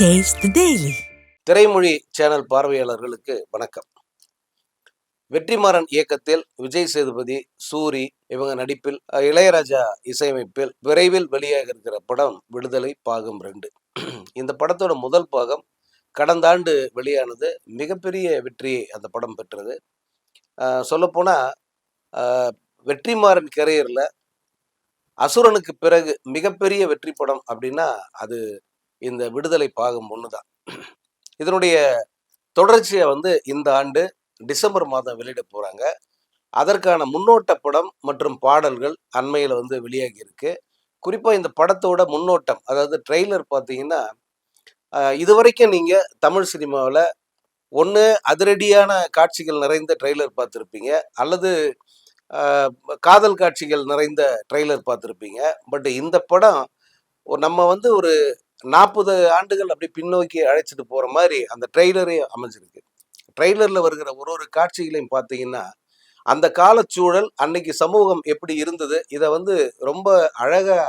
Daily. திரைமொழி channel பார்வையாளர்களுக்கு வணக்கம். வெற்றிமாறன் இயக்கத்தில் விஜய் சேதுபதி சூரி இவங்க நடிப்பில் இளையராஜா இசையமைப்பில் விரைவில் வெளியாக இருக்கிற படம் விடுதலை பாகம் ரெண்டு. இந்த படத்தோட முதல் பாகம் கடந்த ஆண்டு வெளியானது. மிகப்பெரிய வெற்றியை அந்த படம் பெற்றது. சொல்லப்போனால் வெற்றிமாறன் கெரியரில் அசுரனுக்கு பிறகு மிகப்பெரிய வெற்றி படம் அப்படின்னா அது இந்த விடுதலை பாகம் ஒன்று தான் இதனுடைய தொடர்ச்சியை வந்து இந்த ஆண்டு டிசம்பர் மாதம் வெளியிட போகிறாங்க அதற்கான முன்னோட்ட படம் மற்றும் பாடல்கள் அண்மையில் வந்து வெளியாகி இருக்கு. குறிப்பாக இந்த படத்தோட முன்னோட்டம் அதாவது ட்ரெய்லர் பார்த்தீங்கன்னா இதுவரைக்கும் நீங்கள் தமிழ் சினிமாவில் ஒன்று அதிரடியான காட்சிகள் நிறைந்த ட்ரெய்லர் பார்த்துருப்பீங்க அல்லது காதல் காட்சிகள் நிறைந்த ட்ரெய்லர் பார்த்துருப்பீங்க. பட் இந்த படம் நம்ம வந்து ஒரு நாற்பது ஆண்டுகள் அப்படி பின்னோக்கி அழைச்சிட்டு போகிற மாதிரி அந்த ட்ரெய்லரே அமைஞ்சிருக்கு. ட்ரெய்லரில் வருகிற ஒரு ஒரு காட்சிகளையும் பார்த்தீங்கன்னா அந்த காலச்சூழல் அன்னைக்கு சமூகம் எப்படி இருந்தது இதை வந்து ரொம்ப அழகாக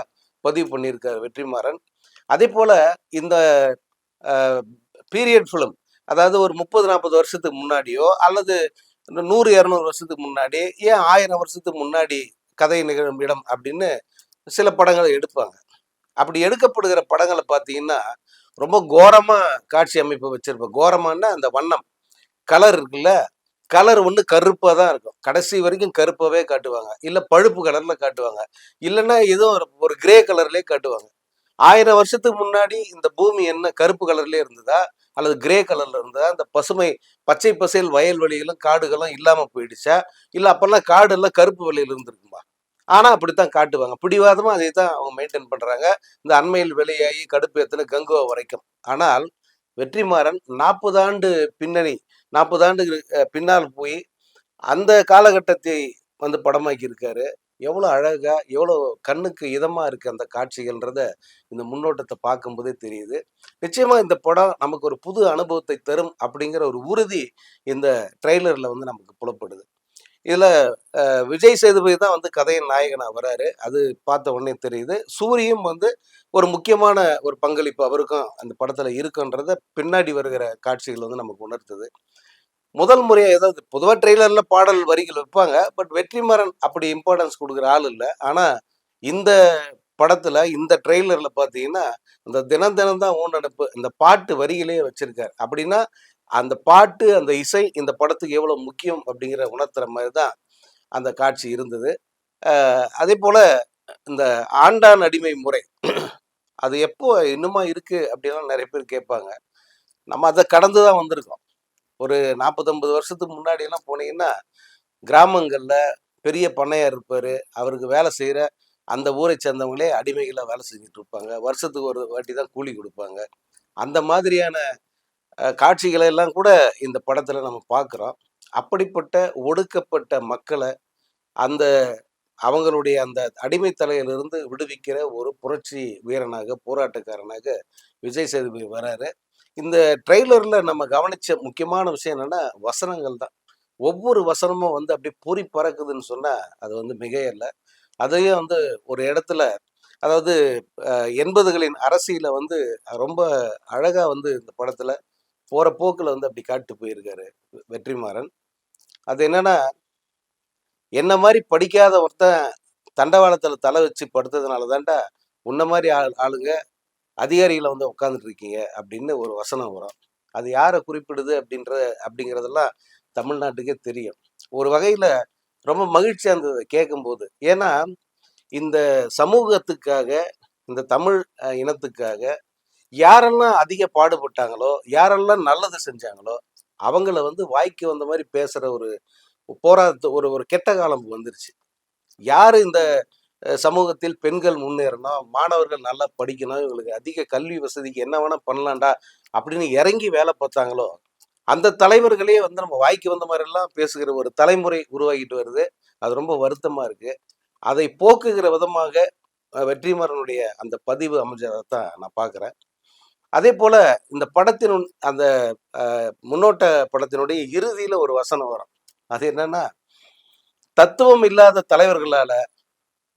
பதிவு பண்ணியிருக்கார் வெற்றிமாறன். அதே போல் இந்த பீரியட் ஃபிலிம் அதாவது ஒரு முப்பது நாற்பது வருஷத்துக்கு முன்னாடியோ அல்லது நூறு இரநூறு வருஷத்துக்கு முன்னாடி ஏன் ஆயிரம் வருஷத்துக்கு முன்னாடி கதை நிகழும் இடம் அப்படின்னு சில படங்களை எடுப்பாங்க. அப்படி எடுக்கப்படுகிற படங்களை பார்த்தீங்கன்னா ரொம்ப கோரமாக காட்சி அமைப்பு வச்சுருப்பேன். கோரமானா அந்த வண்ணம். கலர் இருக்குல்ல கலர் ஒன்று கருப்பாக தான் இருக்கும். கடைசி வரைக்கும் கருப்பாகவே காட்டுவாங்க. இல்லை பழுப்பு கலரில் காட்டுவாங்க. இல்லைன்னா ஏதோ ஒரு ஒரு கிரே கலர்லேயே காட்டுவாங்க. ஆயிரம் வருஷத்துக்கு முன்னாடி இந்த பூமி என்ன கருப்பு கலர்லேயே இருந்ததா? அல்லது கிரே கலரில் இருந்ததா? இந்த பசுமை பச்சை பசேல் வயல்வெளிகளும் காடுகளும் இல்லாமல் போயிடுச்சா? இல்லை அப்போல்லாம் காடெல்லாம் கருப்பு வெளியில இருந்திருக்குமா? ஆனால் அப்படித்தான் காட்டுவாங்க. பிடிவாதமாக அதை தான் அவங்க மெயின்டைன் பண்ணுறாங்க இந்த அண்மையில் வெளியாகி கடுப்பேத்தின கங்குவா வரைக்கும். ஆனால் வெற்றிமாறன் நாற்பது ஆண்டு பின்னணி நாற்பது ஆண்டு பின்னால் போய் அந்த காலகட்டத்தை வந்து படமாக்கியிருக்காரு. எவ்வளோ அழகாக எவ்வளோ கண்ணுக்கு இதமாக இருக்குது அந்த காட்சிகள்ன்றத இந்த முன்னோட்டத்தை பார்க்கும்போதே தெரியுது. நிச்சயமாக இந்த படம் நமக்கு ஒரு புது அனுபவத்தை தரும் அப்படிங்கிற ஒரு உறுதி இந்த ட்ரெய்லரில் வந்து நமக்கு புலப்படுது. இதுல அஹ், விஜய் சேதுபதி தான் வந்து கதையின் நாயகனா வராரு. அது பார்த்த உடனே தெரியுது. சூரியும் வந்து ஒரு முக்கியமான ஒரு பங்களிப்பு அவருக்கும் அந்த படத்துல இருக்குன்றத பின்னாடி வருகிற காட்சிகள் வந்து நமக்கு உணர்த்துது. முதல் முறையா ஏதாவது பொதுவாக ட்ரெய்லர்ல பாடல் வரிகள் வைப்பாங்க. பட் வெற்றிமாறன் அப்படி இம்பார்ட்டன்ஸ் கொடுக்குற ஆள் இல்லை. ஆனா இந்த படத்துல இந்த ட்ரெய்லர்ல பார்த்தீங்கன்னா இந்த தினம் தினம் தான் ஊனடப்பு இந்த பாட்டு வரிகளையே வச்சிருக்காரு. அப்படின்னா அந்த பாட்டு அந்த இசை இந்த படத்துக்கு எவ்வளோ முக்கியம் அப்படிங்கிற உணர்த்துற மாதிரி தான் அந்த காட்சி இருந்தது. அதே போல் இந்த ஆண்டான் அடிமை முறை அது எப்போ இன்னுமா இருக்குது அப்படின்லாம் நிறைய பேர் கேட்பாங்க. நம்ம அதை கடந்து தான் வந்திருக்கோம். ஒரு நாற்பத்தொம்பது வருஷத்துக்கு முன்னாடியெல்லாம் போனீங்கன்னா கிராமங்களில் பெரிய பண்ணையார் இருப்பார். அவருக்கு வேலை செய்கிற அந்த ஊரை சேர்ந்தவங்களே அடிமைகளாக வேலை செஞ்சுட்டு இருப்பாங்க. வருஷத்துக்கு ஒரு வாட்டி தான் கூலி கொடுப்பாங்க. அந்த மாதிரியான காட்சிகளை எல்லாம் கூட இந்த படத்தில் நம்ம பார்க்குறோம் அப்படிப்பட்ட ஒடுக்கப்பட்ட மக்களை அந்த அவங்களுடைய அந்த அடிமைத்தலையிலிருந்து விடுவிக்கிற ஒரு புரட்சி வீரனாக போராட்டக்காரனாக விஜய் சேதுபதி வராரு. இந்த ட்ரெய்லரில் நம்ம கவனிச்ச முக்கியமான விஷயம் என்னென்னா வசனங்கள் தான். ஒவ்வொரு வசனமும் வந்து அப்படியே பொறி பறக்குதுன்னு சொன்னால் அது வந்து மிகையல்ல. அதையும் வந்து ஒரு இடத்துல அதாவது எண்பதுகளின் அரசியலை வந்து ரொம்ப அழகாக வந்து இந்த படத்தில் போகிற போக்கில் வந்து அப்படி காட்டு போயிருக்காரு வெ- வெற்றிமாறன். அது என்னன்னா என்ன மாதிரி படிக்காத ஒருத்தன் தண்டவாளத்தில் தலை வச்சு படுத்ததுனால தான்டா உன்ன மாதிரி ஆள் ஆளுங்க அதிகாரிகளை வந்து உட்காந்துட்டு இருக்கீங்க அப்படின்னு ஒரு வசனம் வரும். அது யாரை குறிப்பிடுது அப்படின்ற அப்படிங்கிறதெல்லாம் தமிழ்நாட்டுக்கே தெரியும். ஒரு வகையில் ரொம்ப மகிழ்ச்சியாக இருந்தது கேட்கும்போது. ஏன்னா இந்த சமூகத்துக்காக இந்த தமிழ் இனத்துக்காக யாரெல்லாம் அதிக பாடுபட்டாங்களோ யாரெல்லாம் நல்லது செஞ்சாங்களோ அவங்கள வந்து வாய்க்கு வந்த மாதிரி பேசுகிற ஒரு போராட்ட ஒரு ஒரு கெட்ட காலம் வந்துருச்சு. யார் இந்த சமூகத்தில் பெண்கள் முன்னேறணும் மாணவர்கள் நல்லா படிக்கணும் இவங்களுக்கு அதிக கல்வி வசதிக்கு என்ன வேணால் பண்ணலாம்டா அப்படின்னு இறங்கி வேலை பார்த்தாங்களோ அந்த தலைவர்களே வந்து நம்ம வாய்க்கு வந்த மாதிரி எல்லாம் பேசுகிற ஒரு தலைமுறை உருவாகிட்டு வருது. அது ரொம்ப வருத்தமாக இருக்குது அதை போக்குகிற விதமாக வெற்றிமாறனுடைய அந்த பதிவு அமைஞ்சதை தான் நான் பார்க்குறேன். அதே போல இந்த படத்தின் அந்த முன்னோட்ட படத்தினுடைய இறுதியில ஒரு வசனம் வரும். அது என்னன்னா தத்துவம் இல்லாத தலைவர்களால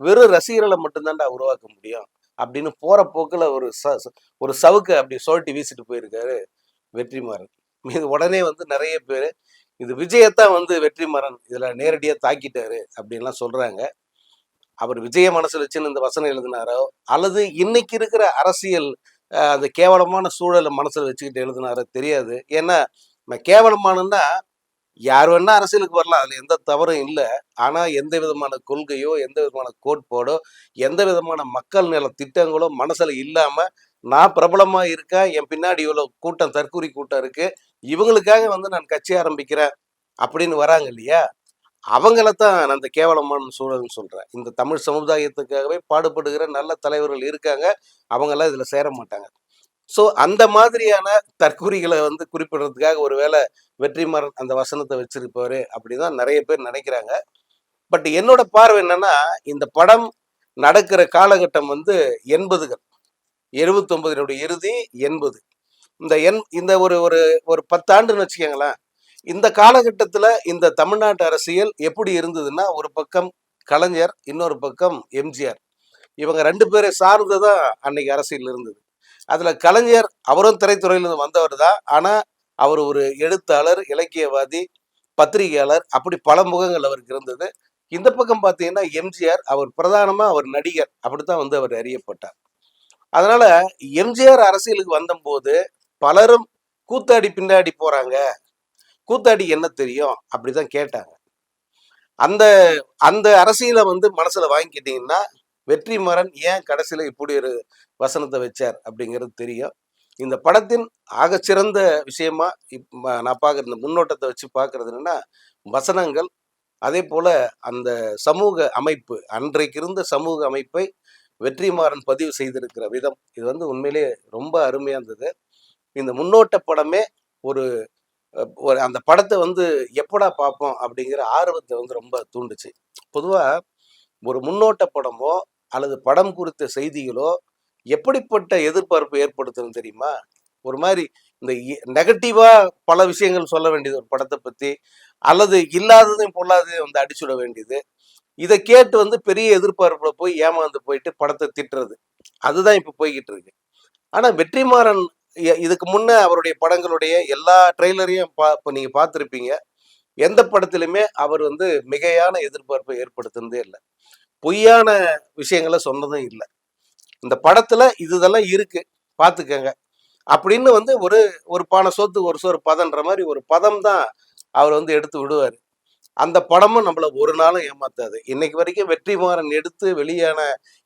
வெறும் ரசிகர்களை மட்டும்தான்டா உருவாக்க முடியும். அப்படின்னு போற போக்குல ஒரு ச ஒரு சவுக்கு அப்படி சொல்லிட்டு வீசிட்டு போயிருக்காரு வெற்றிமாறன். இது உடனே வந்து நிறைய பேர் இது விஜயத்தான் வந்து வெற்றிமாறன் இதுல நேரடியாக தாக்கிட்டாரு அப்படின்லாம் சொல்றாங்க. அவர் விஜய மனசில் வச்சுன்னு இந்த வசனம் எழுதினாரோ அல்லது இன்னைக்கு இருக்கிற அரசியல் அந்த கேவலமான சூழலை மனசில் வச்சுக்கிட்டு எழுதினாரோ தெரியாது. ஏன்னா நம்ம கேவலமானன்னா யார் வேணா அரசியலுக்கு வரலாம். அதில் எந்த தவறும் இல்லை. ஆனால் எந்த விதமான கொள்கையோ எந்த விதமான கோட்பாடோ எந்த விதமான மக்கள் நல திட்டங்களோ மனசில் இல்லாமல் நான் பிரபலமாக இருக்கேன் என் பின்னாடி இவ்வளோ கூட்டம் தற்கூரி கூட்டம் இருக்குது இவங்களுக்காக வந்து நான் கட்சி ஆரம்பிக்கிறேன் அப்படின்னு வராங்க இல்லையா? அவங்களத்தான் நான் அந்த கேவலமான சூழல்னு சொல்றேன். இந்த தமிழ் சமுதாயத்துக்காகவே பாடுபடுகிற நல்ல தலைவர்கள் இருக்காங்க. அவங்கெல்லாம் இதுல சேர மாட்டாங்க. ஸோ அந்த மாதிரியான தற்கூறிகளை வந்து குறிப்பிடுறதுக்காக ஒருவேளை வெற்றிமாறன் அந்த வசனத்தை வச்சிருப்பாரு அப்படிதான் நிறைய பேர் நினைக்கிறாங்க. பட் என்னோட பார்வை என்னன்னா இந்த படம் நடக்கிற காலகட்டம் வந்து எண்பதுகள். எழுபத்தொன்பதினுடைய இறுதி எண்பது. இந்த எண் இந்த ஒரு ஒரு ஒரு பத்தாண்டுன்னு வச்சுக்கோங்களேன். இந்த காலகட்டத்தில் இந்த தமிழ்நாட்டு அரசியல் எப்படி இருந்ததுன்னா ஒரு பக்கம் கலைஞர் இன்னொரு பக்கம் எம்ஜிஆர். இவங்க ரெண்டு பேரை சார்ந்து தான் அன்னைக்கு அரசியல் இருந்தது. அதில் கலைஞர் அவரும் திரைத்துறையிலிருந்து வந்தவர் தான். ஆனால் அவர் ஒரு எழுத்தாளர் இலக்கியவாதி பத்திரிகையாளர் அப்படி பல முகங்கள் அவருக்கு இருந்தது. இந்த பக்கம் பார்த்தீங்கன்னா எம்ஜிஆர் அவர் பிரதானமாக அவர் நடிகர் அப்படித்தான் வந்து அவர் அறியப்பட்டார். அதனால எம்ஜிஆர் அரசியலுக்கு வந்தபோது பலரும் கூத்தாடி பின்னாடி போறாங்க. கூத்தாடி என்ன தெரியும்? அப்படிதான் கேட்டாங்க. அந்த அந்த அரசியலை வந்து மனசுல வாங்கிக்கிட்டீங்கன்னா வெற்றிமாறன் ஏன் கடைசியில இப்படி ஒரு வசனத்தை வச்சார் அப்படிங்கிறது தெரியும். இந்த படத்தின் ஆகச்சிறந்த விஷயமா இப் நான் பார்க்குற இந்த முன்னோட்டத்தை வச்சு பார்க்கறது என்னன்னா வசனங்கள் அதே போல அந்த சமூக அமைப்பு அன்றைக்கு இருந்த சமூக அமைப்பை வெற்றிமாறன் பதிவு செய்திருக்கிற விதம். இது வந்து உண்மையிலேயே ரொம்ப அருமையாக இருந்தது. இந்த முன்னோட்ட படமே ஒரு ஒரு அந்த படத்தை வந்து எப்படா பார்ப்போம் அப்படிங்கிற ஆர்வத்தை வந்து ரொம்ப தூண்டுச்சு. பொதுவாக ஒரு முன்னோட்ட படமோ அல்லது படம் குறித்த செய்திகளோ எப்படிப்பட்ட எதிர்பார்ப்பு ஏற்படுத்தணும் தெரியுமா? ஒரு மாதிரி இந்த நெகட்டிவாக பல விஷயங்கள் சொல்ல வேண்டியது ஒரு படத்தை பற்றி அல்லது இல்லாததையும் பொல்லாததையும் வந்து அடிச்சுட வேண்டியது. இதை கேட்டு வந்து பெரிய எதிர்பார்ப்பில் போய் ஏமாந்து போயிட்டு படத்தை திட்டுறது. அதுதான் இப்போ போய்கிட்டு இருக்கு. ஆனால் வெற்றிமாறன் இதுக்கு முன்னே அவருடைய படங்களுடைய எல்லா ட்ரெய்லரையும் பா இப்போ நீங்க பார்த்துருப்பீங்க. எந்த படத்திலுமே அவர் வந்து மிகையான எதிர்பார்ப்பை ஏற்படுத்துனதே இல்லை. பொய்யான விஷயங்களை சொன்னதும் இல்லை. இந்த படத்துல இதுதெல்லாம் இருக்கு பார்த்துக்கங்க. அப்படின்னு வந்து ஒரு ஒரு பானை சொத்து ஒரு சோறு பதன்ற மாதிரி ஒரு பதம் தான் அவர் வந்து எடுத்து விடுவார். அந்த படமும் நம்மள ஒரு நாளும் ஏமாத்தாது. இன்னைக்கு வரைக்கும் வெற்றிமாறன் எடுத்து வெளியான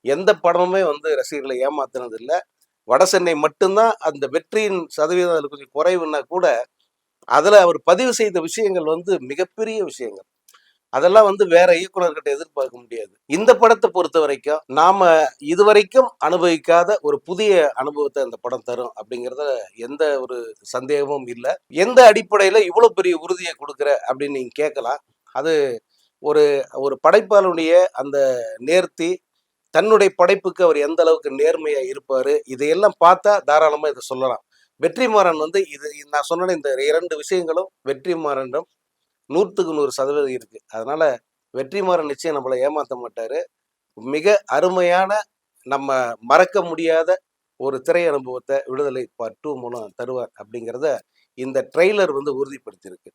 எந்த படமுமே வந்து ரசிகர்களை ஏமாத்தினது இல்லை. வட சென்னை மட்டும்தான் அந்த வெற்றியின் சதவீதம் அதில் கொஞ்சம் குறைவுன்னா கூட அதில் அவர் பதிவு செய்த விஷயங்கள் வந்து மிகப்பெரிய விஷயங்கள். அதெல்லாம் வந்து வேற இயக்குநர்கிட்ட எதிர்பார்க்க முடியாது. இந்த படத்தை பொறுத்த வரைக்கும் நாம இதுவரைக்கும் அனுபவிக்காத ஒரு புதிய அனுபவத்தை இந்த படம் தரும் அப்படிங்கிறத எந்த ஒரு சந்தேகமும் இல்லை. எந்த அடிப்படையில இவ்வளவு பெரிய உறுதியை கொடுக்குற அப்படின்னு நீங்க கேட்கலாம். அது ஒரு ஒரு படைப்பாளனுடைய அந்த நேர்த்தி தன்னுடைய படைப்புக்கு அவர் எந்த அளவுக்கு நேர்மையா இருப்பாரு இதையெல்லாம் பார்த்தா தாராளமா இதை சொல்லலாம். வெற்றிமாறன் வந்து இது நான் சொன்ன இந்த இரண்டு விஷயங்களும் வெற்றிமாறனிடம் நூற்றுக்கு நூறு சதவீதம் இருக்கு. அதனால வெற்றிமாறன் நிச்சயம் நம்மளை ஏமாற்ற மாட்டாரு. மிக அருமையான நம்ம மறக்க முடியாத ஒரு திரை அனுபவத்தை விடுதலை பார்ட் டூ மூலம் தருவார் அப்படிங்கிறத இந்த ட்ரெய்லர் வந்து உறுதிப்படுத்தியிருக்கு.